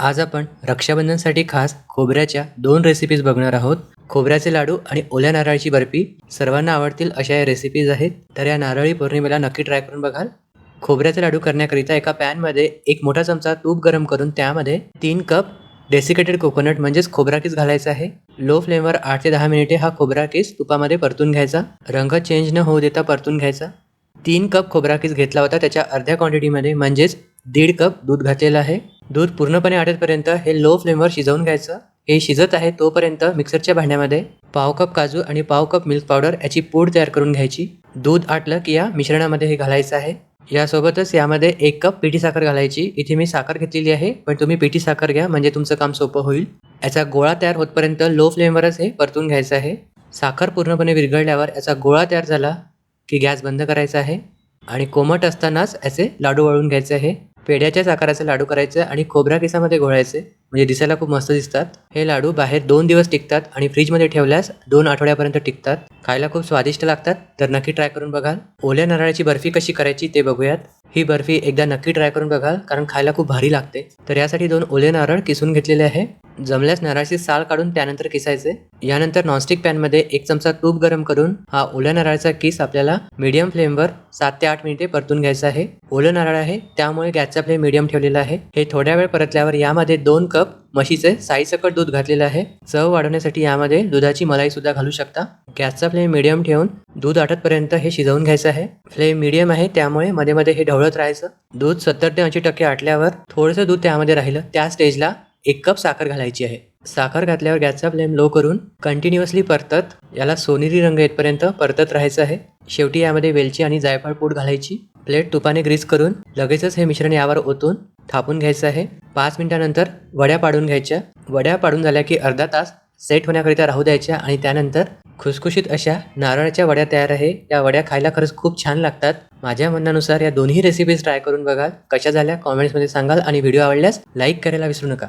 आज आपण रक्षाबंधनसाठी खास खोबऱ्याच्या दोन रेसिपीज बघणार आहोत. खोबऱ्याचे लाडू आणि ओल्या नारळाची बर्फी. सर्वांना आवडतील अशा या रेसिपीज आहेत. तर या नारळी पौर्णिमेला नक्की ट्राय करून बघाल. खोबऱ्याचे लाडू करण्याकरिता एका पॅनमध्ये एक मोठा चमचा तूप गरम करून त्यामध्ये तीन कप डेसिकेटेड कोकोनट म्हणजेच खोबरा किस घालायचा आहे. लो फ्लेमवर आठ ते दहा मिनिटे हा खोबरा किस तुपामध्ये परतून घ्यायचा. रंग चेंज न होऊ देता परतून घ्यायचा. तीन कप खोबरा किस घेतला होता त्याच्या अर्ध्या क्वांटिटीमध्ये म्हणजेच दीड कप दूध घातलेलं आहे. दूध पूर्णपणे आटेपर्यंत हे लो फ्लेमवर शिजवून घ्यायचं. हे शिजत आहे तोपर्यंत मिक्सरच्या भांड्यामध्ये पाव कप काजू आणि पाव कप मिल्क पावडर याची पूड तयार करून घ्यायची. दूध आटलं की या मिश्रणामध्ये हे घालायचं आहे. यासोबतच यामध्ये एक कप पिठी साखर घालायची. इथे मी साखर घेतलेली आहे पण तुम्ही पिठी साखर घ्या म्हणजे तुमचं काम सोपं होईल. याचा गोळा तयार होतपर्यंत लो फ्लेमवरच हे परतून घ्यायचं आहे. साखर पूर्णपणे विरघळल्यावर याचा गोळा तयार झाला की गॅस बंद करायचा आहे. आणि कोमट असतानाच याचे लाडू वळून घ्यायचे आहे. पेढ्याच्याच आकाराचे लाडू करायचे आणि खोबऱ्या केसामध्ये घोळायचे म्हणजे दिसायला खूप मस्त दिसतात. हे लाडू बाहेर दोन दिवस टिकतात आणि फ्रीजमध्ये ठेवल्यास दोन आठवड्यापर्यंत टिकतात. खायला खूप स्वादिष्ट लागतात तर नक्की ट्राय करून बघाल. ओल्या नारळाची बर्फी कशी करायची ते बघूयात. ही बर्फी एकदा नक्की ट्राय करून बघाल कारण खायला खूप भारी लागते. तर यासाठी दोन ओले नारळ किसून घेतलेले आहे. जमल्यास नारळाची साल काढून त्यानंतर किसायचे. यानंतर नॉनस्टिक पॅनमध्ये एक चमचा तूप गरम करून हा ओल्या नारळाचा किस आपल्याला मीडियम फ्लेमवर सात ते आठ मिनिटे परतून घ्यायचा आहे. ओलं नारळ आहे त्यामुळे गॅसचा फ्लेम मीडियम ठेवलेला आहे. हे थोड्या वेळ परतल्यावर यामध्ये दोन कप म्हशीचे साईसकट दूध घातलेलं आहे. चव वाढवण्यासाठी यामध्ये दुधाची मलाई सुद्धा घालू शकता. गॅसचा फ्लेम मीडियम ठेवून दूध आटतपर्यंत हे शिजवून घ्यायचं आहे. फ्लेम मीडियम आहे त्यामुळे मध्ये मध्ये हे ढवळत राहायचं. दूध सत्तर ते ऐंशी टक्के आटल्यावर थोडंसं दूध त्यामध्ये राहिलं. त्या स्टेजला एक कप साखर घालायची आहे. साखर घातल्यावर गॅसचा फ्लेम लो करून कंटिन्युअसली परतत याला सोनेरी रंग येतपर्यंत परतत राहायचं आहे. शेवटी यामध्ये वेलची आणि जायफळ पूड घालायची. प्लेट तुपाने ग्रीस करून लगेचच हे मिश्रण यावर ओतून थापून घ्यायचं आहे. पाच मिनिटानंतर वड्या पाडून घ्यायच्या. वड्या पाडून झाल्या की अर्धा तास सेट होण्याकरिता राहू द्यायच्या आणि त्यानंतर खुसखुशीत अशा नारळाच्या वड्या तयार आहे. या वड्या खायला खरंच खूप छान लागतात. माझ्या म्हणण्यानुसार या दोन्ही रेसिपीज ट्राय करून बघाल कशा झाल्या? कॉमेंट्समध्ये सांगाल आणि व्हिडिओ आवडल्यास लाईक करायला विसरू नका.